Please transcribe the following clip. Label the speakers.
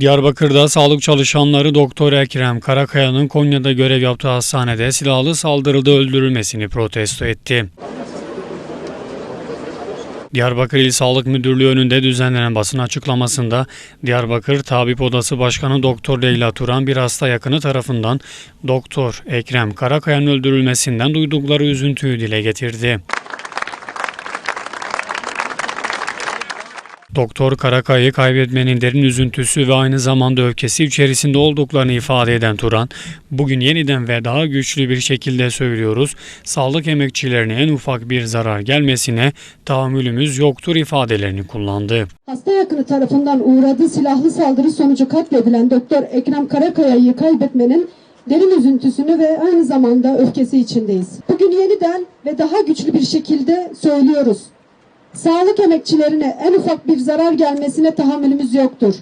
Speaker 1: Diyarbakır'da sağlık çalışanları Doktor Ekrem Karakaya'nın Konya'da görev yaptığı hastanede silahlı saldırıda öldürülmesini protesto etti. Diyarbakır İl Sağlık Müdürlüğü önünde düzenlenen basın açıklamasında Diyarbakır Tabip Odası Başkanı Doktor Leyla Turan bir hasta yakını tarafından Doktor Ekrem Karakaya'nın öldürülmesinden duydukları üzüntüyü dile getirdi. Doktor Karakay'ı kaybetmenin derin üzüntüsü ve aynı zamanda öfkesi içerisinde olduklarını ifade eden Turan, bugün yeniden ve daha güçlü bir şekilde söylüyoruz, sağlık emekçilerine en ufak bir zarar gelmesine tahammülümüz yoktur ifadelerini kullandı.
Speaker 2: Hasta yakını tarafından uğradığı silahlı saldırı sonucu katledilen Doktor Ekrem Karakaya'yı kaybetmenin derin üzüntüsünü ve aynı zamanda öfkesi içindeyiz. Bugün yeniden ve daha güçlü bir şekilde söylüyoruz. Sağlık emekçilerine en ufak bir zarar gelmesine tahammülümüz yoktur.